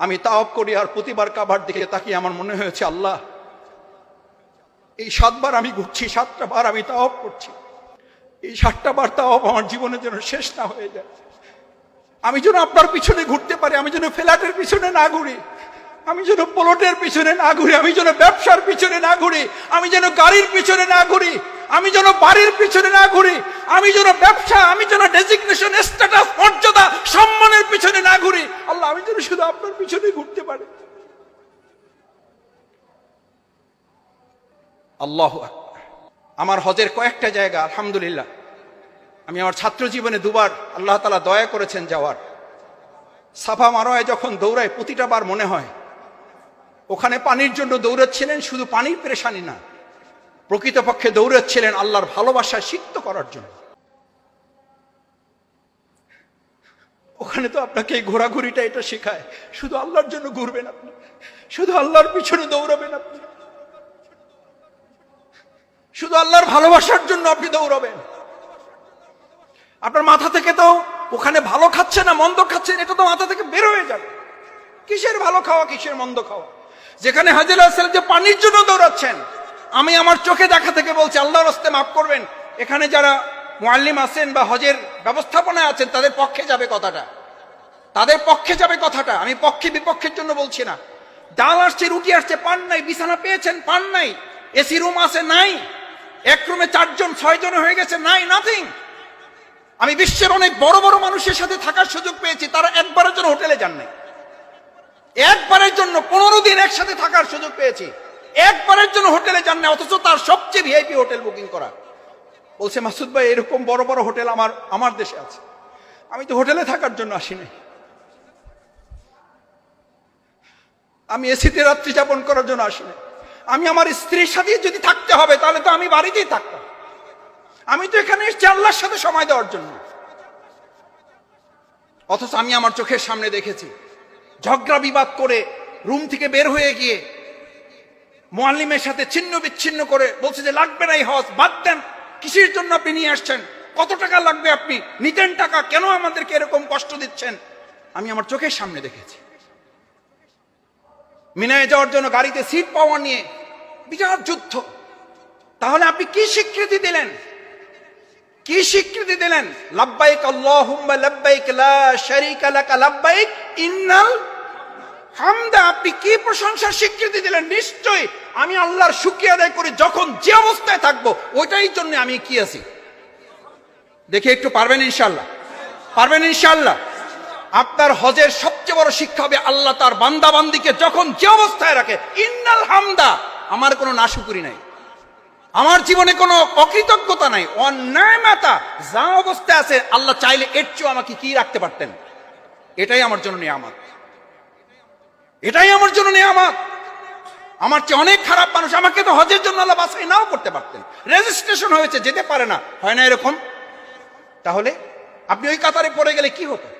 আমি তাওপ করি আর প্রতিবার কাবার দিকে তাকিয়ে আমার মনে হয়েছে, আল্লাহ, এই সাতবার আমি ঘুরছি, সাতটা বার আমি তাওপ করছি। এই সাতটা বার তাওপ আমার জীবনের জন্য শেষ না হয়ে যায়। আমি যেন আপনার পিছনে ঘুরতে পারি, আমি যেন ফ্ল্যাটের পিছনে না ঘুরি, আমি যেন প্লটের পিছনে না ঘুরি, আমি যেন ব্যবসার পিছনে না ঘুরি, আমি যেন গাড়ির পিছনে না ঘুরি, আমি যেন বাড়ির পিছনে না ঘুরি, আমি যেন ব্যবসা, আমি যেন ডেজিগনেশন স্ট্যাটাস মর্যাদা সম্মানের পিছনে না ঘুরি আল্লাহ আমি যেন শুধু আপনার পিছনে ঘুরতে পারি। আল্লাহ আমার হজের কয়েকটা জায়গা, আলহামদুলিল্লাহ। আমি আমার ছাত্র জীবনে দুবার আল্লাহ তালা দয়া করেছেন যাওয়ার। সাফা মারোয় যখন দৌড়ায়, প্রতিটা বার মনে হয়, ওখানে পানির জন্য দৌড়াচ্ছিলেন, শুধু পানির পেরেশানি না, প্রকৃতপক্ষে দৌড়াচ্ছিলেন আল্লাহর ভালোবাসা সিক্ত করার জন্য। ওখানে তো আপনাকে এই ঘোরাঘুরিটা এটা শেখায়। শুধু আল্লাহর জন্য ঘুরবেন আপনি। শুধু আল্লাহর পিছনে দৌড়াবেন আপনি। শুধু আল্লাহর ভালোবাসার জন্য আপনি দৌড়াবেন। আপনার মাথা থেকে তো ওখানে ভালো খাচ্ছে না মন্দ খাচ্ছেন, এটা তো মাথা থেকে বের হয়ে যাবে। কিসের ভালো খাওয়া, কিসের মন্দ খাওয়া? যেখানে হাজির আসেন যে পানির জন্য দৌড়াচ্ছেন, আমি আমার চোখে দেখা থেকে বলছি, আল্লাহর হস্তে মাফ করবেন। এখানে যারা মোয়াল্লিম আছেন বা হজের ব্যবস্থাপনায় আছেন, তাদের পক্ষে যাবে কথাটা। তাদের পক্ষে যাবে কথাটা। আমি পক্ষে বিপক্ষের জন্য বলছি না। ডাল আসছে, রুটি আসছে, পান নাই, বিছানা পেয়েছেন, পান নাই, এসি রুম আছে, নাই। এক রুমে চারজন ছয় জন হয়ে গেছে, নাই নাথিং আমি বিশ্বের অনেক বড় বড় মানুষের সাথে থাকার সুযোগ পেয়েছি, তারা একবারের জন্য হোটেলে যান নাই। একবারের জন্য পনেরো দিন একসাথে থাকার সুযোগ পেয়েছি। একবারের জন্য হোটেলে যান না অথচ তার সবচেয়ে ভিআইপি হোটেল বুকিং করা। বলছে, মাসুদ ভাই, এরকম বড় বড় হোটেল আমার আমার দেশে আছে। আমি তো হোটেলে থাকার জন্য আসিনি। আমি এসিতে রাত্রি যাপন করার জন্য আসিনি আমি আমার স্ত্রীর সাথে যদি থাকতে হবে, তাহলে তো আমি বাড়িতেই থাকতাম। আমি তো এখানে এসেছি আল্লাহর সাথে সময় দেওয়ার জন্য। অথচ আমি আমার চোখের সামনে দেখেছি, ঝগড়া বিবাদ করে রুম থেকে বের হয়ে গিয়ে মোয়াল্লিমের সাথে ছিন্ন বিচ্ছিন্ন করে বলছে যে, লাগবে না এই হজ, বাদ দেন। কিসের জন্য আপনি নিয়ে আসছেন? কত টাকা লাগবে আপনি? নিতেন টাকা, কেন আমাদেরকে এরকম কষ্ট দিচ্ছেন? আমি আমার চোখের সামনে দেখেছি। মিনায় যাওয়ার জন্য গাড়িতে সিট পাওয়া নিয়ে বিরাট যুদ্ধ। তাহলে আপনি কি স্বীকৃতি দিলেন? কি স্বীকৃতি দিলেন? লাব্বাইক ইন্নাল হামদা। আপনি কি প্রশংসার স্বীকৃতি দিলেন? নিশ্চয়ই আমি আল্লাহর শুকরিয়া আদায় করি যখন যে অবস্থায় থাকব, ওইটাই জন্য আমি কি আছি? দেখে একটু পারবেন ইনশাল্লাহ পারবেন ইনশাল্লাহ আপনার হজের সবচেয়ে বড় শিক্ষা হবে আল্লাহ তার বান্দাবান্দিকে যখন যে অবস্থায় রাখে, ইন্নাল হামদা আমার কোনো নাশুকুরি নাই। আমার জীবনে কোনো অকৃতজ্ঞতা নাই। অন্যায় মাতা যা অবস্থায় আছে, আল্লাহ চাইলে এর চেয়েও আমাকে কি রাখতে পারতেন? এটাই আমার জন্য নিয়ামত। এটাই আমার জন্য নিয়ামত। আমার চেয়ে অনেক খারাপ মানুষ আমাকে তো হজের জন্য আল্লাহ বাসায় নাও করতে পারতেন। রেজিস্ট্রেশন হয়েছে, যেতে পারে না। হয় না এরকম? তাহলে আপনি ওই কাতারে পড়ে গেলে কি হতো?